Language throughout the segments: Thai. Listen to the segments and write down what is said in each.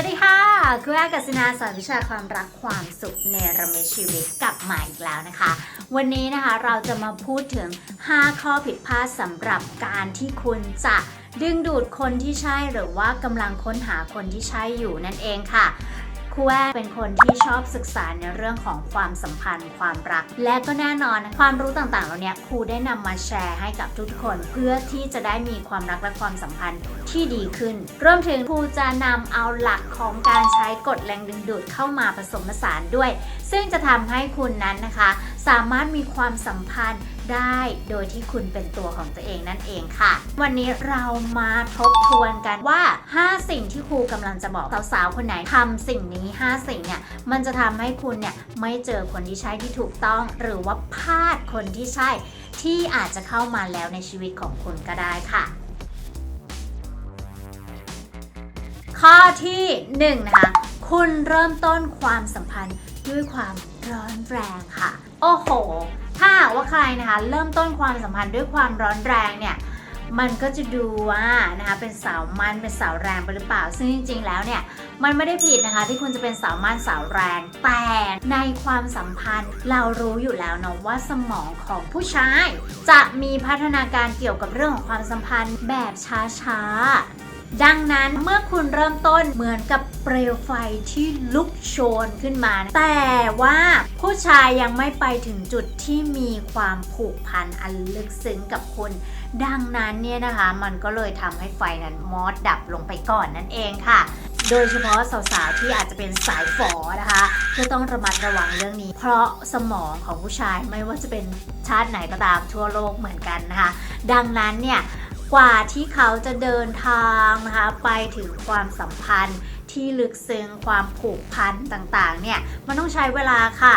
วัสดีค่ะคุณอากัสนาสอนวิชาความรักความสุขในระเมชีวิตกลับมาอีกแล้วนะคะ วันนี้นะคะเราจะมาพูดถึง 5 ข้อผิดพลาดสำหรับการที่คุณจะดึงดูดคนที่ใช่หรือว่ากำลังค้นหาคนที่ใช่อยู่นั่นเองค่ะ คู่แอเป็นคนที่ชอบศึกษาในเรื่องของความสัมพันธ์ ความรัก และก็แน่นอนความรู้ต่างๆเหล่านี้ครูได้นำมาแชร์ให้กับทุกคน เพื่อที่จะได้มีความรักและความสัมพันธ์ที่ดีขึ้น รวมถึงครูจะนำเอาหลักของการใช้กฎแรงดึงดูดเข้ามาผสมผสานด้วย ซึ่งจะทำให้คุณนั้นนะคะ สามารถมีความสัมพันธ์ได้โดยที่คุณเป็นตัวของตัวเองนั่นเองค่ะ วันนี้เรามาทบทวนกันว่า 5 สิ่งที่ครูกำลังจะบอกสาวๆคนไหนทำสิ่งนี้ 5 สิ่งเนี่ยมันจะทำให้คุณเนี่ยไม่เจอคนที่ใช่ที่ถูกต้อง หรือว่าพลาดคนที่ใช่ ที่อาจจะเข้ามาแล้วในชีวิตของคุณก็ได้ค่ะ ข้อที่1นะคะคุณเริ่มต้นความสัมพันธ์ด้วยความร้อนแรงค่ะ โอ้โห ถ้าว่าใครนะคะ เริ่มต้นความสัมพันธ์ด้วยความร้อนแรงเนี่ย มันก็จะดูว่านะคะเป็นสาวมันเป็นสาวแรงไปหรือเปล่า ซึ่งจริง ๆ แล้วเนี่ยมันไม่ได้ผิดนะคะที่คุณจะเป็นสาวมันสาวแรง แต่ในความสัมพันธ์เรารู้อยู่แล้วเนาะว่าสมองของผู้ชาย จะมีพัฒนาการเกี่ยวกับเรื่องของความสัมพันธ์แบบช้าๆ ดังนั้นเมื่อคุณเริ่มต้นเหมือนกับเปลวไฟที่ลุกโชนขึ้นมา แต่ว่าผู้ชายยังไม่ไปถึงจุดที่มีความผูกพันอันลึกซึ้งกับคุณ ดังนั้นเนี่ยนะคะ มันก็เลยทำให้ไฟนั้นมอดดับลงไปก่อนนั่นเองค่ะโดยเฉพาะสาวๆที่อาจจะเป็นสายฝอนะคะก็ต้องระมัดระวังเรื่องนี้ เพราะสมองของผู้ชายไม่ว่าจะเป็นชาติไหนก็ตามทั่วโลกเหมือนกันนะคะ ดังนั้นเนี่ย กว่าที่เขาจะเดินทางนะคะไปถึงความสัมพันธ์ที่ลึกซึ้งความผูกพันต่างๆเนี่ยมันต้องใช้เวลาค่ะ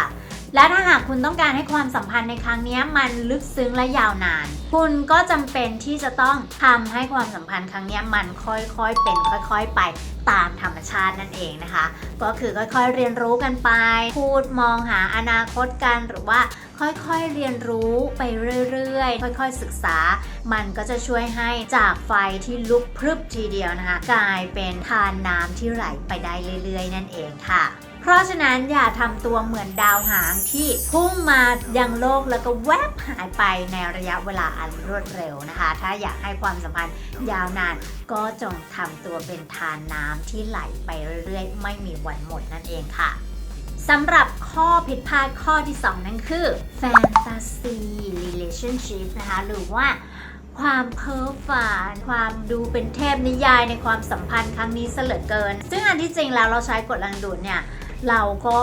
และถ้าหากคุณต้องการให้ความสัมพันธ์ในครั้งนี้มันลึกซึ้งและยาวนาน คุณก็จำเป็นที่จะต้องทำให้ความสัมพันธ์ครั้งนี้มันค่อยๆเป็นค่อย ๆ ไปตามธรรมชาตินั่นเองนะคะ ก็คือค่อยๆเรียนรู้กันไป พูดมองหาอนาคตกันหรือว่าค่อยๆเรียนรู้ไปเรื่อยๆ ค่อยๆศึกษา มันก็จะช่วยให้จากไฟที่ลุกพรึบทีเดียวนะคะ กลายเป็นทานน้ำที่ไหลไปได้เรื่อยๆ นั่นเองค่ะ เพราะฉะนั้นอย่าทำตัวเหมือนดาวหางที่พุ่งมายังโลกแล้วก็แวบหายไปในระยะเวลาอันรวดเร็วนะคะ ถ้าอยากให้ความสัมพันธ์ยาวนานก็จงทำตัวเป็นทานน้ำที่ไหลไปเรื่อยๆ ไม่มีวันหมดนั่นเองค่ะสำหรับข้อผิดพลาดข้อที่ 2 นั่นคือ fantasy relationship นะคะ หรือว่าความเพ้อฝันความดูเป็นเทพนิยายในความสัมพันธ์ครั้งนี้เสลือเกิน ซึ่งอันที่จริงแล้วเราใช้กฎแรงดูดเนี่ย เราก็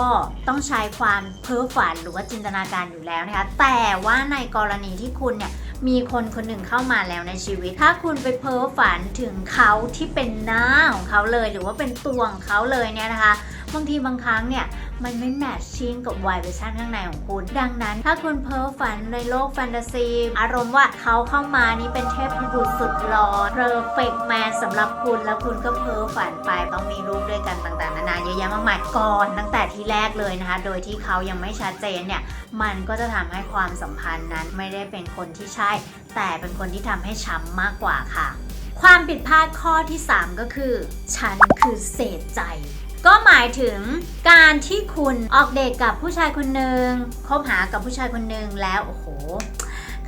ต้องใช้ความเพ้อฝันหรือว่าจินตนาการอยู่แล้วนะคะ แต่ว่าในกรณีที่คุณเนี่ยมีคนคนหนึ่งเข้ามาแล้วในชีวิต ถ้าคุณไปเพ้อฝันถึงเขาที่เป็นหน้าของเขาเลย หรือว่าเป็นตัวของเขาเลยเนี่ยนะคะ บางทีบางครั้งเนี่ยมันไม่แมทชิ่งกับวายเวอร์ชันข้างในของคุณ ดังนั้น ถ้าคุณเพ้อฝันในโลกแฟนตาซี อารมณ์ว่าเขาเข้ามานี่เป็นเทพบุตรสุดหล่อเพอร์เฟกแมนสำหรับคุณแล้วคุณก็เพ้อฝันไปต้องมีลูกด้วยกันต่างๆนานาเยอะแยะมากมายก่อนตั้งแต่ที่แรกเลยนะคะ โดยที่เขายังไม่ชัดเจนเนี่ยมันก็จะทำให้ความสัมพันธ์นั้นไม่ได้เป็นคนที่ใช่ แต่เป็นคนที่ทำให้ช้ำมากกว่าค่ะ ความผิดพลาดข้อที่ 3 ก็คือ ฉันคือเศษใจ ก็หมายถึงการที่คุณออกเดทกับผู้ชายคนหนึ่งคบหากับผู้ชายคนหนึ่งแล้วโอ้โห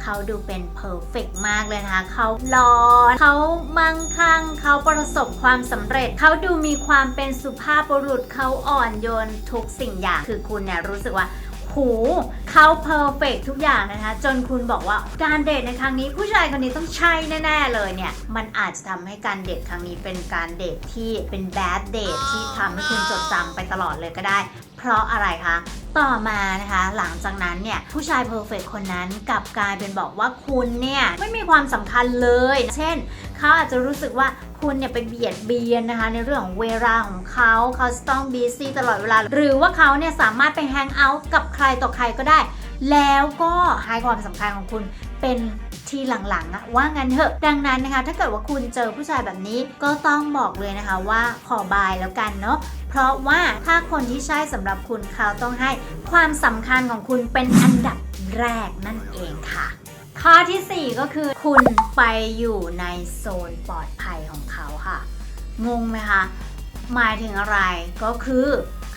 เขาดูเป็นเพอร์เฟกมากเลยนะคะ เขาหล่อเขามั่งคั่ง เขาประสบความสำเร็จ เขาดูมีความเป็นสุภาพบุรุษ เขาอ่อนโยนทุกสิ่งอย่าง คือคุณเนี่ยรู้สึกว่า หูเขาเพอร์เฟกทุกอย่างนะคะ จนคุณบอกว่าการเดทในครั้งนี้ ผู้ชายคนนี้ต้องใช่แน่ ๆ เลยเนี่ย มันอาจจะทำให้การเดทครั้งนี้เป็นการเดทที่เป็นแบดเดทที่ทำให้คุณจดจำไปตลอดเลยก็ได้ เพราะอะไรคะ ต่อมานะคะ หลังจากนั้นเนี่ย ผู้ชายเพอร์เฟกคนนั้นกลับกลายเป็นบอกว่าคุณเนี่ยไม่มีความสำคัญเลย เช่น เขาอาจจะรู้สึกว่าคุณเนี่ยไปเบียดเบียนนะคะ ในเรื่องของเวลาของเขาเขาต้องบีซี่ตลอดเวลา หรือว่าเขาเนี่ยสามารถไปแฮงเอาท์กับใครต่อใครก็ได้ แล้วก็ให้ความสำคัญของคุณเป็นทีหลังๆอะว่างั้นเถอะดังนั้นนะคะ ถ้าเกิดว่าคุณเจอผู้ชายแบบนี้ก็ต้องบอกเลยนะคะว่าขอบายแล้วกันเนาะ เพราะว่าถ้าคนที่ใช่สำหรับคุณเขาต้องให้ความสำคัญของคุณเป็นอันดับแรกนั่นเองค่ะ ข้อทีสี่4 ก็คือ คุณไปอยู่ในโซนปลอดภัยของเขาค่ะ งงไหมคะ หมายถึงอะไรก็คือ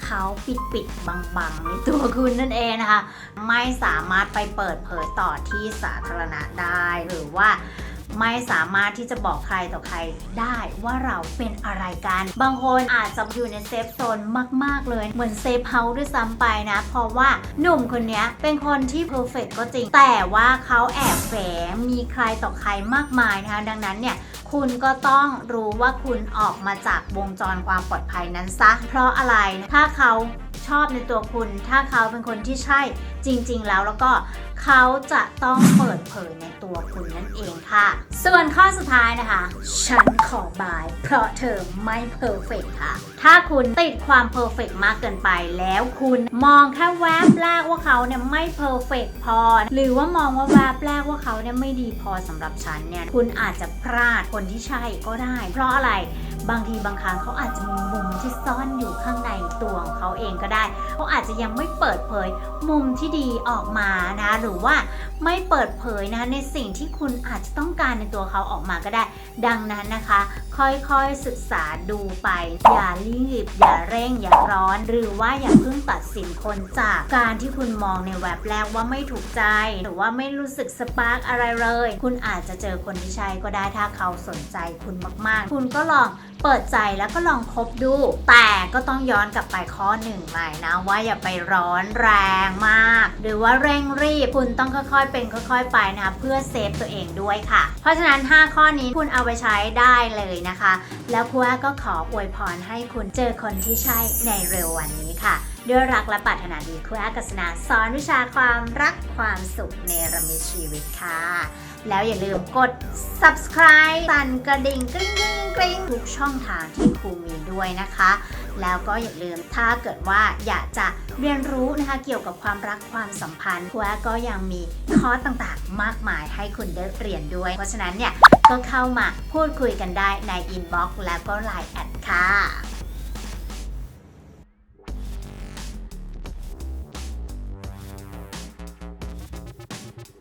เขาปิดปิดบังบังๆในตัวคุณนั่นเองนะคะ ไม่สามารถไปเปิดเผยต่อที่สาธารณะได้หรือว่า ไม่สามารถที่จะบอกใครต่อใครได้ว่าเราเป็นอะไรกัน บางคนอาจจะอยู่ในเซฟโซนมาก ๆ เลย เหมือนเซฟเฮาส์ด้วยซ้ำไปนะ เพราะว่าหนุ่มคนนี้เป็นคนที่เพอร์เฟกก็จริง แต่ว่าเขาแอบแฝงมีใครต่อใครมากมายนะคะ ดังนั้นเนี่ยคุณก็ต้องรู้ว่าคุณออกมาจากวงจรความปลอดภัยนั้นซะ เพราะอะไร ถ้าเขา ชอบในตัวคุณ ถ้าเขาเป็นคนที่ใช่จริง ๆ แล้วแล้วก็เขาจะต้องเปิดเผยในตัวคุณนั่นเองค่ะ ส่วนข้อสุดท้ายนะคะ ฉันขอบาย เพราะเธอไม่เพอร์เฟกค่ะ ถ้าคุณติดความเพอร์เฟกมากเกินไปแล้วคุณมองแค่แวบแรกว่าเขาเนี่ยไม่เพอร์เฟกพอ หรือว่ามองว่าแวบแรกว่าเขาเนี่ยไม่ดีพอสำหรับฉันเนี่ยคุณอาจจะพลาดคนที่ใช่ก็ได้ เพราะอะไรบางทีบางครั้งเขาอาจจะมีมุม ซ่อนอยู่ข้างในตัวของเขาเองก็ได้เขาอาจจะยังไม่เปิดเผยมุมที่ดีออกมานะหรือว่าไม่เปิดเผยนะในสิ่งที่คุณอาจจะต้องการในตัวเขาออกมาก็ได้ ดังนั้นนะคะ ค่อยๆศึกษาดูไป อย่ารีบ อย่าเร่ง อย่าร้อน หรือว่าอย่าเพิ่งตัดสินคนจากการที่คุณมองในแวบแรกว่าไม่ถูกใจ หรือว่าไม่รู้สึกสปาร์กอะไรเลย คุณอาจจะเจอคนที่ใช่ก็ได้ถ้าเขาสนใจคุณมากๆ คุณก็ลอง เปิดใจแล้วก็ลองคบดู แต่ก็ต้องย้อนกลับไปข้อหนึ่งใหม่นะ ว่าอย่าไปร้อนแรงมาก หรือว่าเร่งรีบคุณต้องค่อยๆ เป็นค่อย ๆ ไปนะคะเพื่อเซฟตัวเองด้วยค่ะ เพราะฉะนั้น 5 ข้อนี้คุณเอาไปใช้ได้เลยนะคะ แล้วครูอาก็ขออวยพรให้คุณเจอคนที่ใช่ในเร็ววันนี้ค่ะด้วยรักและปรารถนาดีครูอากัสนาสอนวิชาความรักความสุขเนรมิตชีวิตค่ะ แล้วอย่าลืมกด subscribe สั่นกระดิ่งกริ๊งกริ๊งกริ๊งทุกช่องทางที่ครูมีด้วยนะคะ แล้วก็อย่าลืมถ้าเกิดว่าอยากจะเรียนรู้นะคะเกี่ยวกับความรักความสัมพันธ์ครูอก็ยังมีคอร์สต่างๆ มากมายให้คุณได้เรียนด้วย เพราะฉะนั้นเนี่ยก็เข้ามาพูดคุยกันได้ในอินบ็อกซ์แล้วก็ไลน์แอดค่ะ